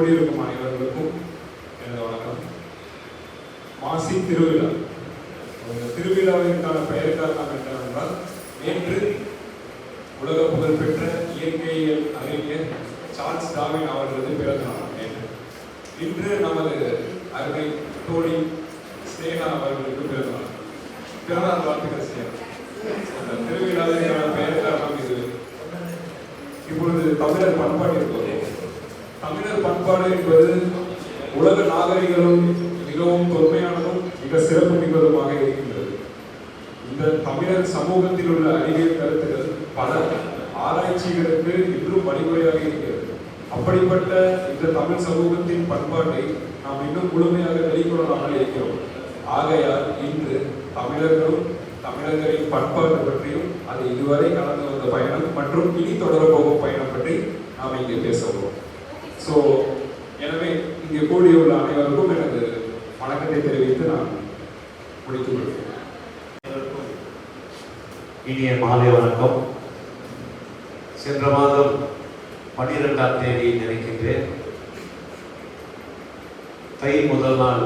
கூடியிருக்கும் அனைவர்களுக்கும் எனது வணக்கம். மாசி திருவிழா. திருவிழாவிற்கான பெயர் காரணம் என்னவென்றால் நேற்று உலக புகழ்பெற்ற இயற்கையியல் அறிஞர் சார்ல்ஸ் டாவின் அவர்களது பிறந்த நாள் நேற்று. இன்று நமது அருமை தோழி ஸ்னேகா அவர்களுக்கு பிறந்த நாள் பிறநாள் வாழ்த்துக்கள் ஸ்னேகா. அந்த திருவிழாவிற்கான பெயர் காரணம் இது. இப்பொழுது தமிழர் பண்பாட்டிற்கு பண்பாடு என்பது உலக நாகரிகளும் மிகவும் தொன்மையானதும் மிக சிறப்பு மிக்கதுமாக இருக்கின்றது. இந்த தமிழர் சமூகத்தில் உள்ள அறிவியல் கருத்துக்கள் பல ஆராய்ச்சிகளுக்கு இன்றும் வழிமுறையாக இருக்கிறது. அப்படிப்பட்ட இந்த தமிழ் சமூகத்தின் பண்பாட்டை நாம் இன்னும் முழுமையாக வெளிக்கொள்ளாமல் இருக்கிறோம். ஆகையால் இன்று தமிழர்களும் தமிழர்களின் பண்பாடு பற்றியும் அது இதுவரை கடந்து வந்த பயணம் மற்றும் இனி தொடரப்போகும் பயணம் பற்றி நாம் இங்கே பேச ஸோ இங்கே கூடியுள்ள அனைவருக்கும் எனது வணக்கத்தை தெரிவித்து நான் முடித்துக் கொள்கிறேன் இனிய மாலை வணக்கம். சென்ற மாதம் பன்னிரெண்டாம் தேதி நினைக்கின்றேன். தை முதல் நாள்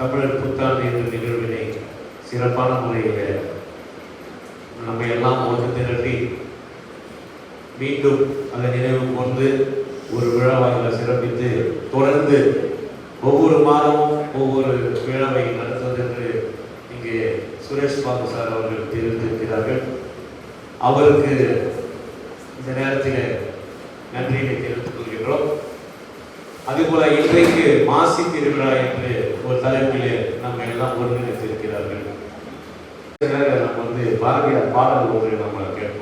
தமிழர் புத்தாண்டு என்ற நிகழ்வினை சிறப்பான முறையில் நம்ம எல்லாம் ஒன்று திரட்டி மீண்டும் அதை நினைவு கொண்டு ஒரு விழாவாக சிறப்பித்து தொடர்ந்து ஒவ்வொரு மாதமும் ஒவ்வொரு விழாவை நடத்துவது என்று இங்கே சுரேஷ் பாபு சார் அவர்கள் தெரிவித்திருக்கிறார்கள். அவருக்கு இந்த நேரத்தில் நன்றியை தெரிவித்துக் கொள்கின்றோம். அதுபோல இன்றைக்கு மாசி திருவிழா என்று ஒரு தலைப்பிலே நம்ம எல்லாம் ஒருங்கிணைத்திருக்கிறார்கள். நம்ம வந்து பாரதியார் பாடல் ஒன்று நம்ம கேட்போம்.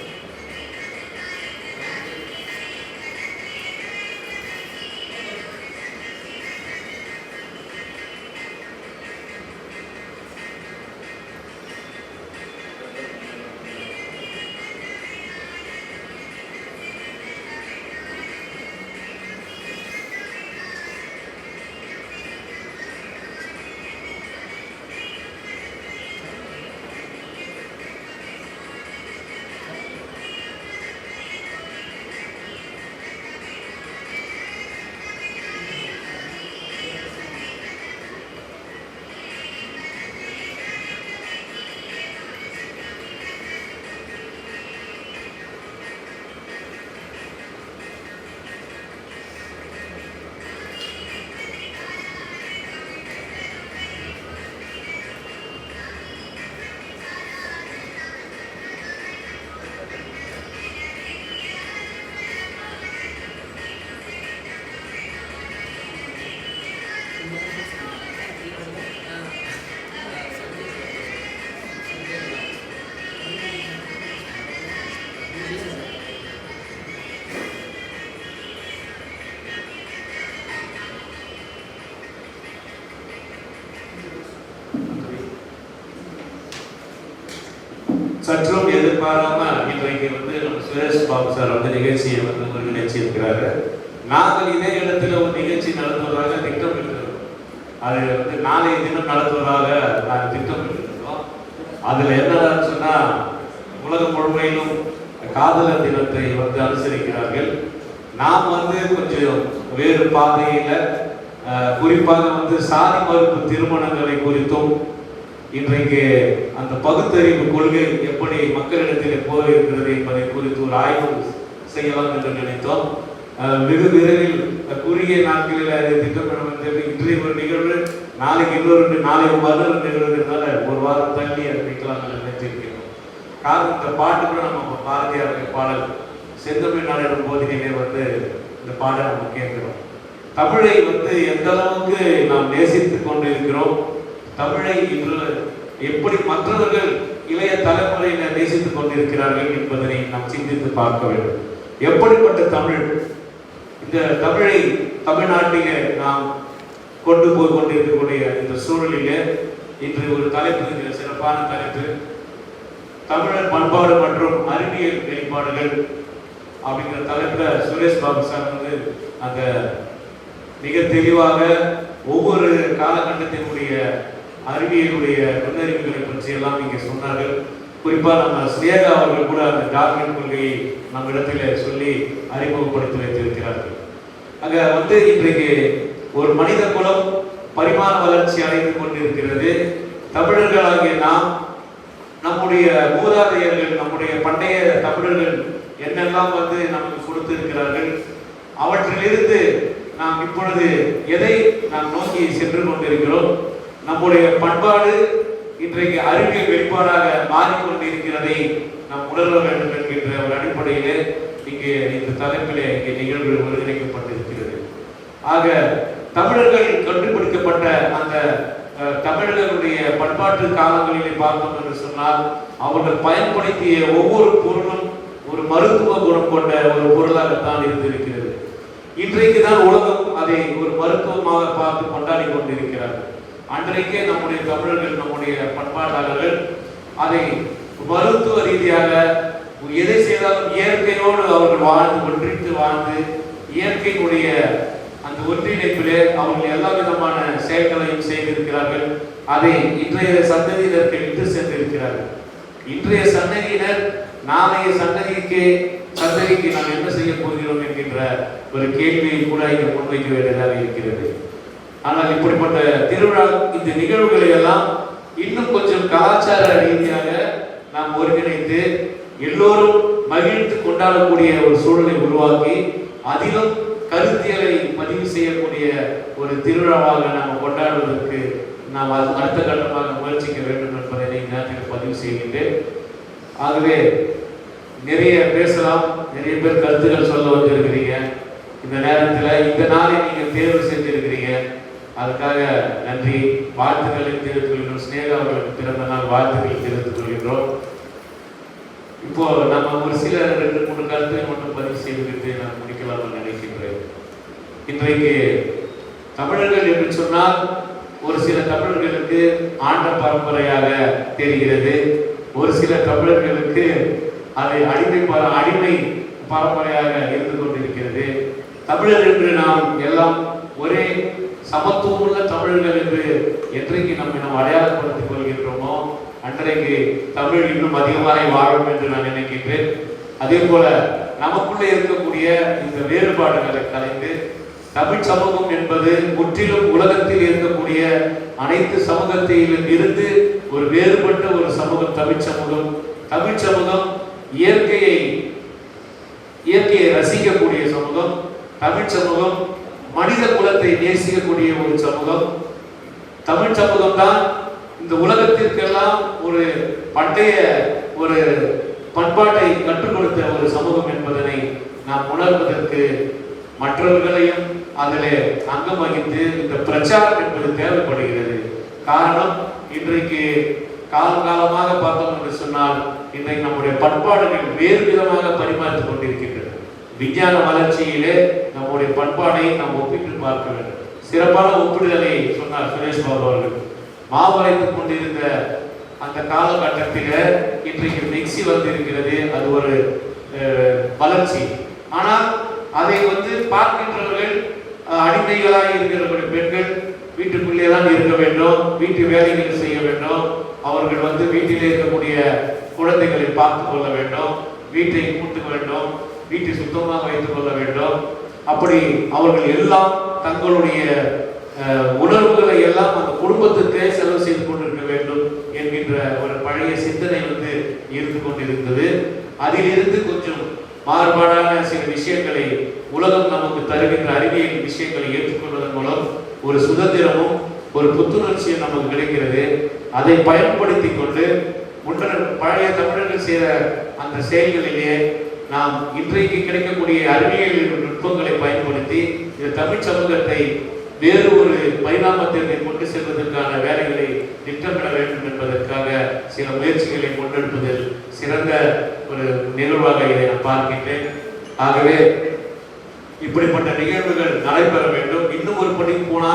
சற்றும் எதிர்பாராம இன்றைக்கு வந்து நம்ம சுரேஷ் பாபு சார் வந்து நிகழ்ச்சியை வந்து ஒரு நிகழ்ச்சி இருக்கிறாரு நாங்கள் இதே இடத்துல ஒரு நிகழ்ச்சி நடத்துவதாக திட்டமிட்டிருக்கிறோம் அது வந்து நாளைய தினம் நடத்துவதாக நாங்கள் திட்டம் இருக்கிறோம் அதுல என்னன்னு சொன்னா உலகம் முழுமையிலும் காதலர் தினத்தை வந்து அனுசரிக்கிறார்கள். நாம் வந்து கொஞ்சம் வேறு பாதையில குறிப்பாக வந்து சாதி மறுப்பு திருமணங்களை குறித்தும் இன்றைக்கு அந்த பகுத்தறிவு கொள்கை எப்படி மக்களிடத்தில் போயிருக்கிறது என்பதை குறித்து ஒரு ஆய்வு செய்யலாம் என்று நினைத்தோம். அஹ் வெகு விரைவில் குறுகிய நாட்களில் அதை திட்டமிடும் என்று இன்றைய ஒரு நிகழ்வு நாளைக்கு இன்னொரு நாளை மறுநாள் நிகழ்வுனால ஒரு வாரம் தள்ளி அதை வைக்கலாம் என்று நினைத்திருக்கிறோம். காரணம் இந்த பாட்டு கூட நம்ம பாரதியார் பாடல் செந்தமிழ் நாளிடம் போதிலே வந்து இந்த பாடலை நம்ம கேட்கிறோம். தமிழை வந்து எந்த அளவுக்கு நாம் நேசித்துக் கொண்டிருக்கிறோம் தமிழை இன்று எப்படி மற்றவர்கள் இளைய தலைமுறையினர் நேசித்துக் கொண்டிருக்கிறார்கள் என்பதனை நாம் சிந்தித்து பார்க்க வேண்டும். எப்படிப்பட்ட தமிழ்? இந்த தமிழை தமிழ்நாட்டிலே நாம் கொண்டு போய் கொண்டிருக்கக்கூடிய இந்த சூழலிலே இன்று ஒரு தலைப்பு சிறப்பான தலைப்பு. தமிழர் பண்பாடு மற்றும் அறிவியல் வெளிப்பாடுகள் அப்படிங்கிற தலைப்புல சுரேஷ் பாபு சார் வந்து அந்த மிக தெளிவாக ஒவ்வொரு காலகட்டத்தினுடைய அறிவியலுடைய நுண்ணறிவுகளை பற்றி எல்லாம் இங்கே சொன்னார்கள். குறிப்பா நம்ம ஸ்னேகா அவர்கள் கூட அந்த டார்வின் கொள்கையை நம்ம இடத்துல சொல்லி அறிமுகப்படுத்தி வைத்திருக்கிறார்கள். அங்க வந்து இன்றைக்கு ஒரு மனித குலம் பரிமாண வளர்ச்சி அடைந்து கொண்டிருக்கிறது. தமிழர்களாகிய நாம் நம்முடைய மூதாதையர்கள் நம்முடைய பண்டைய தமிழர்கள் என்னெல்லாம் வந்து நமக்கு கொடுத்திருக்கிறார்கள் அவற்றிலிருந்து நாம் இப்பொழுது எதை நாம் நோக்கி சென்று கொண்டிருக்கிறோம்? நம்முடைய பண்பாடு இன்றைக்கு அறிவியல் வெளிப்பாடாக மாறிக்கொண்டிருக்கிறதை நாம் உணர வேண்டும் என்கின்ற ஒரு அடிப்படையிலே இங்கே இந்த தலைப்பிலே இங்கே நிகழ்வு ஒருங்கிணைக்கப்பட்டிருக்கிறது. ஆக தமிழர்கள் கண்டுபிடிக்கப்பட்ட அந்த தமிழர்களுடைய பண்பாட்டு காலங்களிலே பார்த்தோம் என்று சொன்னால் அவர்கள் பயன்படுத்திய ஒவ்வொரு பொருளும் ஒரு மருத்துவ குணம் கொண்ட ஒரு பொருளாகத்தான் இருந்திருக்கிறது. இன்றைக்கு தான் உலகம் அதை ஒரு மருத்துவமாக பார்த்து கொண்டாடி கொண்டிருக்கிறார்கள். அன்றைக்கே நம்முடைய தமிழர்கள் நம்முடைய பண்பாட்டாளர்கள் அதை மருத்துவ ரீதியாக எதை செய்தாலும் இயற்கையோடு அவர்கள் வாழ்ந்து ஒன்றித்து வாழ்ந்து இயற்கையினுடைய அந்த ஒன்றிணைப்பிலே அவர்கள் எல்லா விதமான செயல்களையும் செய்திருக்கிறார்கள். அதை இன்றைய சந்ததியினருக்கு விட்டு சென்றிருக்கிறார்கள். இன்றைய சந்ததியினர் நாளைய சந்ததிக்கு சந்ததிக்கு நாம் என்ன செய்ய போகிறோம் என்கின்ற ஒரு கேள்வியை கூட இங்கு முன்வைக்க வேண்டியதாக இருக்கிறது. ஆனால் இப்படிப்பட்ட திருவிழா இந்த நிகழ்வுகளை எல்லாம் இன்னும் கொஞ்சம் கலாச்சார ரீதியாக நாம் ஒருங்கிணைத்து எல்லோரும் மகிழ்ந்து கொண்டாடக்கூடிய ஒரு சூழலை உருவாக்கி அதிலும் கருத்தியலை பதிவு செய்யக்கூடிய ஒரு திருவிழாவாக நாம் கொண்டாடுவதற்கு நாம் அது அடுத்த கட்டமாக முயற்சிக்க வேண்டும் என்பதை நேரத்தில் பதிவு செய்கின்றேன். ஆகவே நிறைய பேசலாம் நிறைய பேர் கருத்துக்கள் சொல்ல வந்திருக்கிறீங்க. இந்த நேரத்தில் இந்த நாளை நீங்கள் தேர்வு செஞ்சு அதுக்காக நன்றி. வாழ்த்துக்களை தெரிவித்துக் கொள்கிறோம் ஸ்னேகா அவர்களுக்கு பிறந்த நாள் வாழ்த்துக்களை தெரிவித்துக் கொள்கின்றோம். இப்போ நம்ம ஒரு சில ரெண்டு மூணு கருத்தை மட்டும் பதிவு செய்துவிட்டு நான் முடிக்கலாம்னு நினைக்கின்றேன். இன்றைக்கு தமிழர்கள் என்று சொன்னால் ஒரு சில தமிழர்களுக்கு ஆண்ட பரம்பரையாக தெரிகிறது. ஒரு சில தமிழர்களுக்கு அது அடிமை பர அடிமை பரம்பரையாக இருந்து கொண்டிருக்கிறது. தமிழர் என்று நாம் எல்லாம் ஒரே சமத்துவமுள்ள தமிழர்கள் என்று என்றைக்கு நம்மை நாம் அடையாளப்படுத்திக் கொள்கின்றோமோ அன்றைக்கு தமிழ் இன்னும் அதிகமாக வாழும் என்று நான் நினைக்கின்றேன். அதே போல நமக்குள்ளே இருக்கக்கூடிய இந்த வேறுபாடுகளை கலைந்து தமிழ் சமூகம் என்பது முற்றிலும் உலகத்தில் இருக்கக்கூடிய அனைத்து சமூகத்திலும் இருந்து ஒரு வேறுபட்ட ஒரு சமூகம் தமிழ் சமூகம். தமிழ் சமூகம் இயற்கையை இயற்கையை ரசிக்கக்கூடிய சமூகம். தமிழ் சமூகம் மனித குலத்தை நேசிக்கக்கூடிய ஒரு சமூகம். தமிழ் சமூகம் தான் இந்த உலகத்திற்கெல்லாம் ஒரு பண்டைய ஒரு பண்பாட்டை கற்றுக் கொடுத்த ஒரு சமூகம் என்பதனை நாம் உணர்வதற்கு மற்றவர்களையும் அதில் அங்கம் வகித்து இந்த பிரச்சாரம் என்பது தேவைப்படுகிறது. காரணம் இன்றைக்கு காலங்காலமாக பார்த்தோம் என்று சொன்னால் இன்றைக்கு நம்முடைய பண்பாடுகள் வேறு விதமாக பரிமாறிக் கொண்டிருக்கின்றன. விஞ்ஞான வளர்ச்சியிலே நம்முடைய பண்பாடை நாம் ஒப்பிட்டு பார்க்க வேண்டும். சிறப்பான ஒப்பிடுதலை சொன்னார் சுரேஷ் பாபு அவர்கள். மாவரைத்துக் கொண்டிருந்த அந்த காலகட்டத்தில் இன்றைக்கு மிக்சி வந்திருக்கிறது. அது ஒரு வளர்ச்சி. ஆனால் அதை வந்து பார்க்கின்றவர்கள் அடிமைகளாக இருக்கிறவர்கள் பெண்கள் வீட்டுக்குள்ளே தான் இருக்க வேண்டும். வீட்டு வேலைகள் செய்ய வேண்டும். அவர்கள் வந்து வீட்டிலே இருக்கக்கூடிய குழந்தைகளை பார்த்து கொள்ள வேண்டும். வீட்டை கூட்ட வேண்டும். வீட்டை சுத்தமாக வைத்துக் கொள்ள வேண்டும். அப்படி அவர்கள் எல்லாம் தங்களுடைய உணர்வுகளை எல்லாம் அந்த குடும்பத்துக்கே செலவு செய்து கொண்டிருக்க வேண்டும் என்கின்ற ஒரு பழைய சிந்தனை வந்து இருந்து கொண்டிருந்தது. அதிலிருந்து கொஞ்சம் மாறுபாடான சில விஷயங்களை உலகம் நமக்கு தருகின்ற அறிவியல் விஷயங்களை ஏற்றுக்கொள்வதன் மூலம் ஒரு சுதந்திரமும் ஒரு புத்துணர்ச்சியும் நமக்கு கிடைக்கிறது. அதை பயன்படுத்தி கொண்டு முன்னர் பழைய தமிழர்கள் செய்த அந்த செயல்களிலே நாம் இன்றைக்கு கிடைக்கக்கூடிய அறிவியல் நுட்பங்களை பயன்படுத்தி இந்த தமிழ் சமூகத்தை வேறு ஒரு பரிணாமத்திற்கு கொண்டு செல்வதற்கான வேலைகளை திட்டமிட வேண்டும் என்பதற்காக சில முயற்சிகளை முன்னெடுப்பதில் சிறந்த ஒரு நிகழ்வாக இதை நான் பார்க்கின்றேன். ஆகவே இப்படிப்பட்ட நிகழ்வுகள் நடைபெற வேண்டும். இன்னும் ஒரு படி போனா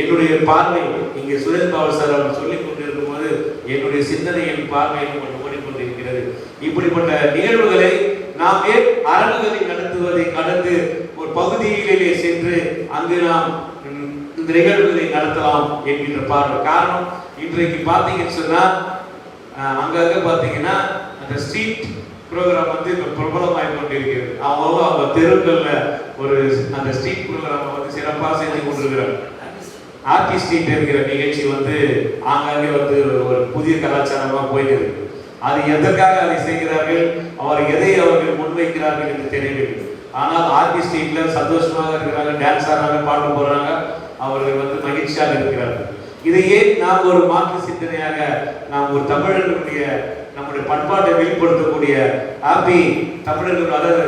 என்னுடைய பார்வை இங்கே சுரேஷ் பாபு சார் அவர் சொல்லிக் கொண்டிருக்கும் போது என்னுடைய சிந்தனையின் பார்வையும் ஒன்று ஓடிக்கொண்டிருக்கிறது. இப்படிப்பட்ட நிகழ்வுகளை நாம் ஏன் அரங்குகளை நடத்துவதை கடந்து ஒரு பகுதியிலே சென்று அங்கு நாம் இந்த நிகழ்வுகளை நடத்தலாம் என்கின்ற பார்வை. காரணம் இன்றைக்கு பார்த்தீங்கன்னு சொன்னால் அங்கங்க பார்த்தீங்கன்னா அந்த ஸ்ட்ரீட் ப்ரோக்ராம் வந்து இப்போ பிரபலமாகி கொண்டிருக்கிறது. அவங்க அவங்க தெருக்களில் ஒரு அந்த ஸ்ட்ரீட் ப்ரோக்ராம் வந்து சிறப்பாக செஞ்சு கொண்டிருக்கிறாங்க. ஆர்டி ஸ்ட்ரீட் இருக்கிற நிகழ்ச்சி வந்து ஆங்காங்கே வந்து ஒரு புதிய கலாச்சாரமாக போயிட்டு இருக்கு. அது எதற்காக அதை செய்கிறார்கள்? அவர் எதை அவர்கள் முன்வைக்கிறார்கள் என்று தெரியவில்லை. ஆனால் ஆர்டி ஸ்ட்ரீட்ல சந்தோஷமாக இருக்கிறாங்க டான்ஸ் ஆடுறாங்க பாட்டு போடுறாங்க அவர்கள் வந்து மகிழ்ச்சியாக இருக்கிறார்கள். இதையே நாம் ஒரு மாற்று சிந்தனையாக நாம் ஒரு தமிழர்களுடைய நம்முடைய பண்பாட்டை வெளிப்படுத்தக்கூடிய ஹாப்பி தமிழர்கள் அதாவது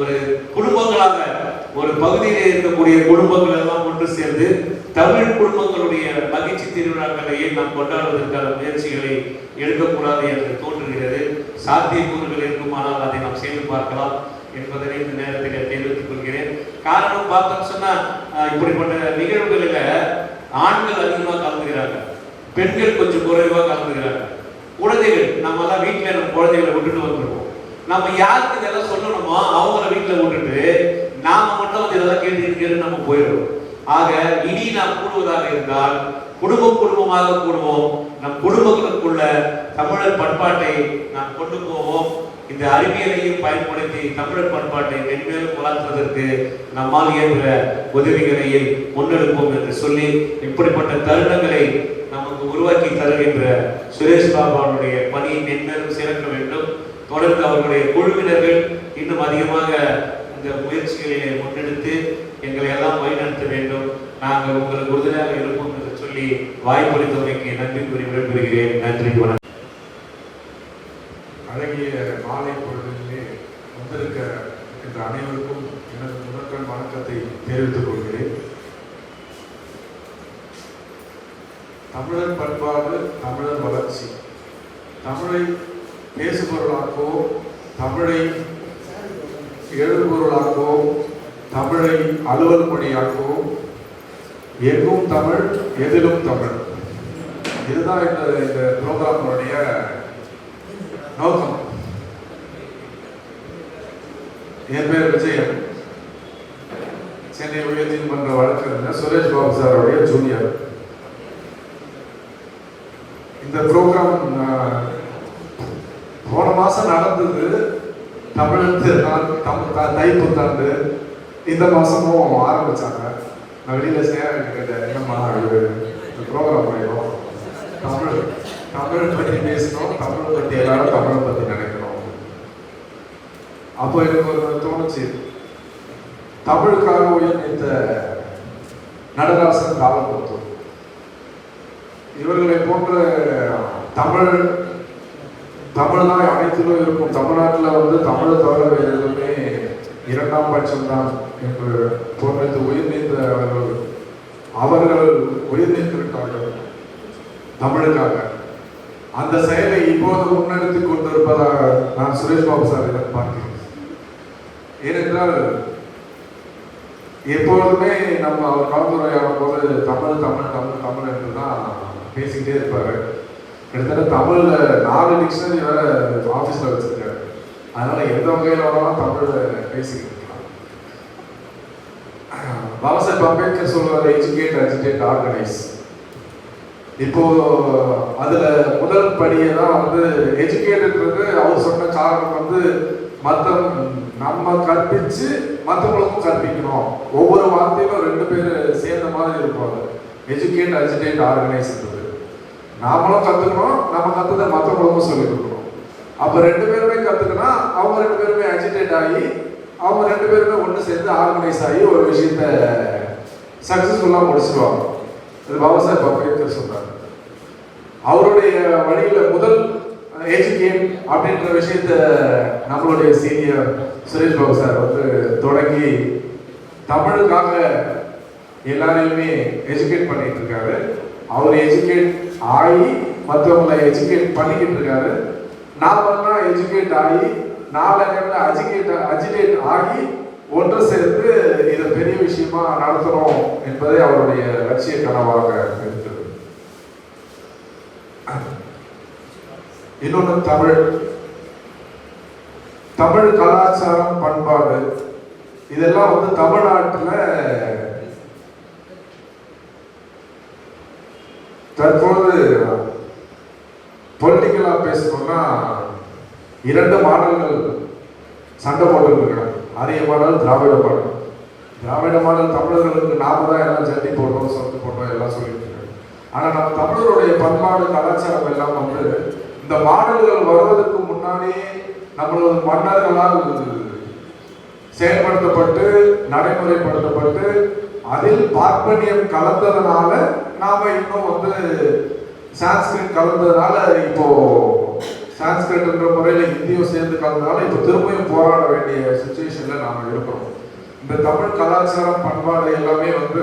ஒரு குடும்பங்களாக ஒரு பகுதியில் இருக்கக்கூடிய குடும்பங்கள் எல்லாம் ஒன்று சேர்ந்து தமிழ் குடும்பங்களுடைய மகிழ்ச்சி திருவிழாக்களையே நாம் கொண்டாடுவதற்கான முயற்சிகளை எடுக்கக்கூடாது என்று தோன்றுகிறது. சாத்தியக்கூறுகள் இருக்குமானால் அதை நாம் செய்து பார்க்கலாம் என்பதனை இந்த நேரத்தில் தெரிவித்துக் கொள்கிறேன். காரணம் பார்த்தோம் சொன்னா இப்படிப்பட்ட நிகழ்வுகளில் ஆண்கள் அதிகமாக கலந்துக்கிறாங்க பெண்கள் கொஞ்சம் குறைவாக கலந்துக்கிறாங்க குழந்தைகள் நம்ம எல்லாம் வீட்டில் நம்ம குழந்தைகளை விட்டுட்டு வந்துருவோம். நம்ம யாருக்கு இதெல்லாம் சொல்லணுமோ அவங்கள வீட்டில் விட்டுட்டு நாம மட்டும் வந்து இதெல்லாம் கேட்டு நம்ம போயிடுவோம் ஆக இனி நாம் கூடுவதாக இருந்தால் குடும்பம் குடும்பமாக கூடுவோம். நம் குடும்பங்களுக்குள்ள தமிழர் பண்பாட்டை நாம் கொண்டு போவோம். இந்த அறிவியலையும் பயன்படுத்தி தமிழர் பண்பாட்டை மென்மேலும் வளர்ப்பதற்கு நம்மால் இயன்ற உதவிகளையும் முன்னெடுப்போம் என்று சொல்லி இப்படிப்பட்ட தருணங்களை நமக்கு உருவாக்கி தருகின்ற சுரேஷ் பாபாவுடைய பணியை மென்மேலும் சிறக்க வேண்டும். தொடர்ந்து அவர்களுடைய குழுவினர்கள் இன்னும் அதிகமாக இந்த முயற்சிகளை முன்னெடுத்து எங்களை எல்லாம் வழிநடத்த வேண்டும். நாங்கள் உங்களுக்கு உறுதுணையாக இருப்போம் சொல்லி வாய்ப்பளித்தமைக்கு நன்றி கூறி விடைபெறுகிறேன். நன்றி வணக்கம். அழகிய மாலை பொழுதிலே வந்திருக்க என்ற அனைவருக்கும் எனது முதற்கண் வணக்கத்தை தெரிவித்துக் கொள்கிறேன். தமிழர் பண்பாடு தமிழர் வளர்ச்சி. தமிழை பேசுபொருளாக்கோ தமிழை எழுதுபொருளாக்கோ தமிழை அலுவல் மொழியாக்கோ எங்கும் தமிழ் எதிலும் தமிழ். இதுதான் இந்த இந்த ப்ரோக்ராமுடைய நோக்கம். என் பேர் விஜயன். சென்னை உயர்நீதிமன்ற வழக்கறிஞர் சுரேஷ் பாபு சாருடைய ஜூனியர் இந்த ப்ரோக்ராம் போன மாசம் நடந்தது. தமிழ் தை புத்தாண்டு இந்த மாசமும் ஆரம்பிச்சாங்க. நான் வெளியில் சேர கேட்டேன் என்னம்மா அது ப்ரோக்ராம் பண்ணிடும் தமிழ் தமிழ் பற்றி பேசணும். தமிழ் பற்றி எல்லாரும் தமிழை பத்தி நினைக்கணும். அப்போ எனக்கு ஒரு தோணுச்சு. தமிழுக்காக உயர்ந்த நடராசன் காலமுத்தூர் இவர்களை போன்ற தமிழ் தமிழ் தான் அனைத்திலும் இருக்கும் தமிழ்நாட்டில் வந்து தமிழை தவிர வேறு எதுவுமே இரண்டாம் பட்சம்தான். என்று உயிர் உயிர்நீத்த அவர்கள் அவர்கள் உயிர் உயிர்நீத்திருக்கார்கள் தமிழுக்காக. அந்த செயலை இப்போது முன்னெடுத்து கொண்டிருப்பதாக நான் சுரேஷ் பாபு சாரிடம் பார்க்கிறேன். ஏனென்றால் எப்போதுமே நம்ம அவர் கலந்துரையாடும் போது தமிழ் தமிழ் தமிழ் தமிழ் என்று தான் பேசிக்கிட்டே இருப்பாரு. கிட்டத்தட்ட தமிழில் நாலு டிக்ஷனரி வேற ஆஃபீஸில் வச்சுருக்காரு. அதனால எந்த வகையில் வேணாலும் தமிழில் பேசிக்கிட்டு இருக்கலாம் அம்பேத்கர் சொல்லுவார் எஜுகேட் அஜிடேட் ஆர்கனைஸ் இப்போ அதுல முதல் படியை தான் வந்து எஜுகேட்டட்ன்றது அவர் சொன்ன காரணம் வந்து மற்ற நம்ம கற்பிச்சு மற்றவங்களுக்கும் கற்பிக்கணும். ஒவ்வொரு வார்த்தையிலும் ரெண்டு பேர் சேர்ந்த மாதிரி இருக்கும் அது. எஜுகேட் அஜிடேட் ஆர்கனைஸ்ன்றது நாமளும் கற்றுக்கணும் நம்ம கத்துதை மற்றவங்களுக்கும் சொல்லிக் கொடுக்கணும். அப்போ ரெண்டு பேருமே கற்றுக்கினா அவங்க ரெண்டு பேருமே அஜிடேட் ஆகி அவங்க ரெண்டு பேருமே ஒன்று சேர்ந்து ஆர்கனைஸ் ஆகி ஒரு விஷயத்த சக்ஸஸ்ஃபுல்லாக முடிச்சிருவாங்க. இது பாபா சாஹிப் அம்பேத்கர் சொல்கிறார் அவருடைய வழியில் முதல் எஜுகேட் அப்படின்ற விஷயத்த நம்மளுடைய சீனியர் சுரேஷ் பாபு சார் வந்து தொடங்கி தமிழுக்காக எல்லாரையுமே எஜுகேட் பண்ணிட்டு இருக்காரு. அவர் எஜுகேட் ஆகி மற்றவங்களை எஜுகேட் பண்ணிக்கிட்டு இருக்காரு. நாமெல்லாம் எஜுகேட் ஆகி நாலு அஜிகேட் அஜிடேட் ஆகி ஒன்று சேர்ந்து இதை பெரிய விஷயமா நடத்தணும் என்பதே அவருடைய லட்சிய கனவாக இருக்கிறது இன்னொன்று தமிழ். தமிழ் கலாச்சாரம் பண்பாடு. இதெல்லாம் வந்து தமிழ்நாட்டில் தற்போது பொலிட்டிக்கலாக பேசணும்னா இரண்டு மாடல்கள் சண்டை போட்டுருக்கிறாங்க ஆரிய மாடல் திராவிட மாடல். திராவிட மாடல் தமிழர்களுக்கு நாம தான் எல்லாம் சட்டி போட்டோம் சத்து போட்டோம் எல்லாம் சொல்லிட்டு இருக்காங்க. நம்ம தமிழருடைய பண்பாடு கலாச்சாரம் எல்லாம் வந்து இந்த மாடல்கள் வருவதற்கு முன்னாடியே நம்மளது மன்னர்களால் செயல்படுத்தப்பட்டு நடைமுறைப்படுத்தப்பட்டு அதில் பார்ப்பனியம் கலந்ததுனால நாம இன்னும் வந்து சான்ஸ்கிரிட் கலந்ததுனால இப்போ சான்ஸ்கிரிட்ன்ற முறையில் இந்தியும் சேர்ந்து இப்போ திரும்பியும் போராட வேண்டிய சுச்சுவேஷனில் நாம் இருக்கிறோம். இந்த தமிழ் கலாச்சாரம் பண்பாடு எல்லாமே வந்து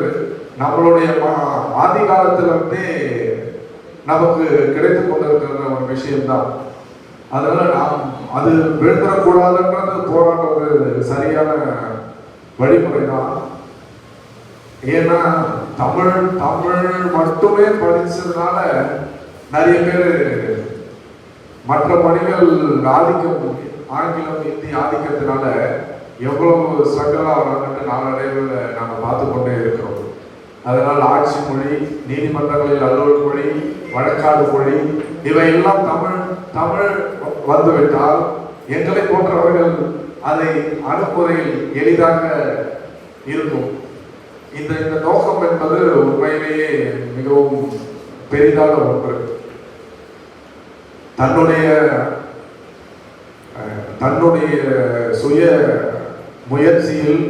நம்மளுடைய ஆதி காலத்தில் இருந்தே நமக்கு கிடைத்து கொண்டிருக்கிற ஒரு விஷயம்தான். அதனால நாம் அது விழுந்துடக்கூடாதுன்றது போராடுறது சரியான வழிமுறை தான் ஏன்னா தமிழ் தமிழ் மட்டுமே படிச்சதுனால நிறைய பேர் மற்ற மொழிகள் ஆதிக்கம் ஆங்கிலம் ஹிந்தி ஆதிக்கத்தினால எவ்வளவு ஸ்ட்ரகிள் ஆகிறாங்கன்னு நாளடைவில் நாங்கள் பார்த்து கொண்டே இருக்கிறோம். அதனால் ஆட்சி மொழி நீதிமன்றங்களில் அலுவல் மொழி வழக்காடு மொழி இவையெல்லாம் தமிழ் தமிழ் வந்துவிட்டால் எங்களை போன்றவர்கள் அதை அனுப்புவதில் எளிதாக இருக்கும். இந்த இந்த நோக்கம் என்பது உண்மையிலேயே மிகவும் பெரிதான ஒன்று. தன்னுடைய தன்னுடைய சுய முயற்சியில்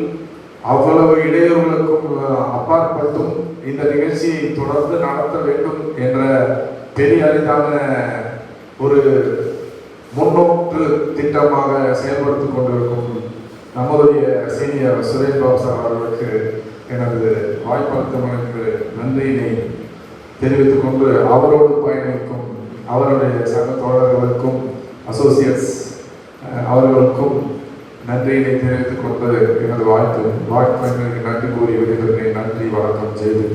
அவ்வளவு இடையூறுகளுக்கும் அப்பாற்பட்டும் இந்த நிகழ்ச்சியை தொடர்ந்து நடத்த வேண்டும் என்ற பெரிய அரிதான ஒரு முன்னோக்கு திட்டமாக செயல்படுத்திக் கொண்டிருக்கும் நம்முடைய சீனியர் சுரேஷ் பாபு சார் அவர்களுக்கு எனது வாய்ப்பளித்தவனுக்கு நன்றியினை தெரிவித்துக் கொண்டு அவரோடு பயணிக்கும் அவருடைய சக தோழர்களுக்கும் அசோசியேட்ஸ் அவர்களுக்கும் நன்றியினை தெரிவித்துக் கொண்டு எனது வாழ்த்து. வாழ்க்கை நன்றி கூறி விடுகிறேன் நன்றி வணக்கம். செய்து